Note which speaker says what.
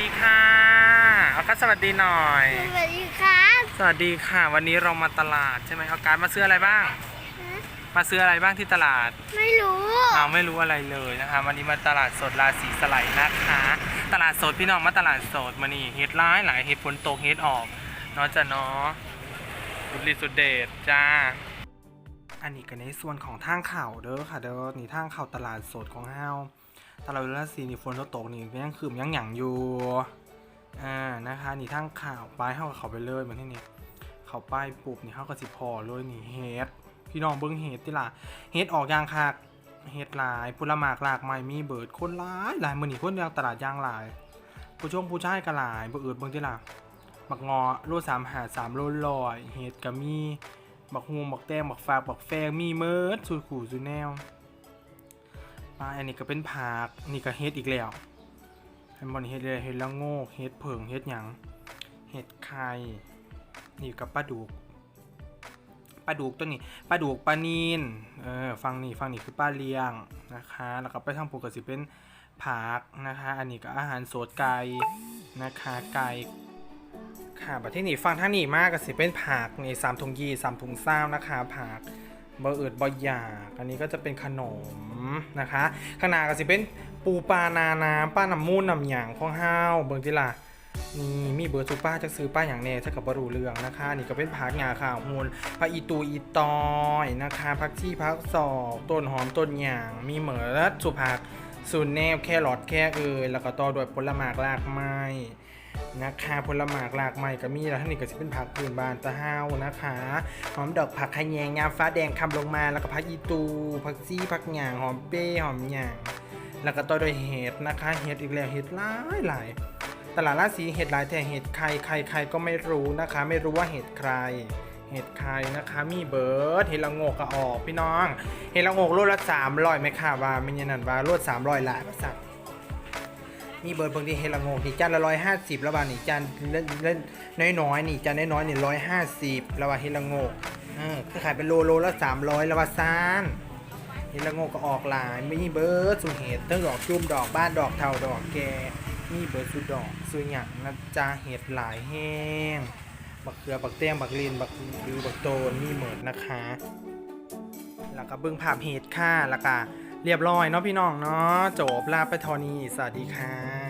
Speaker 1: ดีค่ะเอากัสสวัสดีหน่อย
Speaker 2: สวัสดีครับ
Speaker 1: สวัสดีค่ะ วันนี้เรามาตลาดใช่ไหมเอาการดมาซื้ออะไรบ้าง มาซื้ออะไรบ้างที่ตลาด
Speaker 2: ไม่รู้
Speaker 1: เราไม่รู้อะไรเลยนะคะ วันนี้มาตลาดสดราศีสไลด์นะคะ ตลาดสดพี่น้องมาตลาดสดมานี่เฮ็ดร้ายหลายเฮ็ดฝนตกเฮ็ดออกเนาะจ้ะเนาะสุดฤทธิ์สุดเดชจ้าอันนี้ก็ในส่วนของทางเข่าเด้อค่ะเด้อนี่ทางเข่าตลาดสดของเฮา ตลาดราศีนี่ฝนตกนี่ก็ยังคืมยังหยั่งอยู่อ่านะคะนี่ทางข่าวป้ายเฮาก็เขาไปเลยเหมือนที่นี่เข้าป้ายปุบนี่เฮาก็สิพอเลยนี่เฮดพี่น้องเบิ่งเฮ็ดติล่ะเฮดออกยางคักเฮดหลายผลหมากหลากไม้มีเบิดคนหลายหลายมื้อนี้คนเดียังตลาดยางหลาย ผู้ชมผู้ชายก็หลายบ่อืดเบิ่งติล่ะบักงอโล3หา3โลร้อยเฮดก็มีบักฮูมบักแตงบักฝากบักแฟงมีเมิดสุดขู่สุดแนว ปลาอันนี้ก็เป็นผักนี่ก็เฮ็ดอีกแล้วเห็นบนเฮ็ดเลยเฮ็ดละโงกเฮ็ดเผิงเฮ็ดหยังเฮ็ดไข่นี่กับปลาดุกปลาดุกตัวนี้ปลาดุกปลานีนเออฟังนี่ฟังนี่คือปลาเลี้ยงนะคะ แล้วก็ไปทางปกติเป็นผักนะคะ อันนี้ก็อาหารสดไก่นะคะไก่ค่ะประเทศนี้ฟังท่างนี้มากก็สิเป็นผักนี่สามถุงยีสามถุงซ้าวนะคะผัก บะอืดบะหยากอันนี้ก็จะเป็นขนมนะคะขางหนาดก็สิเป็นปูปลานาน้ำป้าน้ำมูนน้ำหยางข้องห้าวเบิ่งทีละนี่มีเบอร์ซูป้าจะซื้อป้าอย่างแน่ถ้ากับบรูเรืองนะคะ นี่ก็เป็นผักหยาข่าวมูลผักอีตูอีตอยนะคะผักชีผักศอกต้นหอมต้นหยางมีเหมือดสุผักสูนแนวแครอทแค่เอยแล้วก็ต่อด้วยผลไม้รากไม้ นะคะผลไม้หลากใหม่ก็มีแล้วท่านนี้ก็จะเป็นผักพื้นบ้านตะเฮานะคะหอมดอกผักขยงยามฟ้าแดงคำลงมาแล้วก็ผักอีตูผักซี่ผักหยางหอมเป้หอมหยางแล้วก็ต่อด้วยเห็ดนะคะเห็ดอีกแล้วเห็ดหลายหลายตลาดราศีเห็ดหลายแต่เห็ดใครใครใครก็ไม่รู้นะคะ ไม่รู้ว่าเห็ดใครเห็ดใครนะคะมีเบิร์ดเห็ดละงกก็ออกพี่น้อง เห็ดละงกโลละสามร้อยไหมค่ะว่าไม่ยันนันว่าโลดสามร้อยหลายภาษา มีเบิร์ดบางทีเฮลาโงนี่จานละร้อยห้าสิบแล้วบานี่จานเล่นเล่นน้อยๆนี่จานน้อยๆนี่ร้อยห้าสิบแล้วว่าเฮลาโงเออขายเป็นโลโลละสามร้อยแล้วว่าซานเฮลาโงกก็ออกหลายมีเบิร์ดสุเห็ดทั้งดอกจุ่มดอกบ้านดอกเทาดอกแกมีเบิร์ดสุดดอกสุหยังนะจ๊ะเห็ดหลายแห้งบักเขือบักเตี้ยงบักลินบักดือบักโตนมีเหมือนนะคะ แล้วก็เบิ้งภาพเห็ดค่ะแล้วก็ เรียบร้อยเนาะพี่น้องเนาะจบลาไปทอนี้สวัสดีค่ะ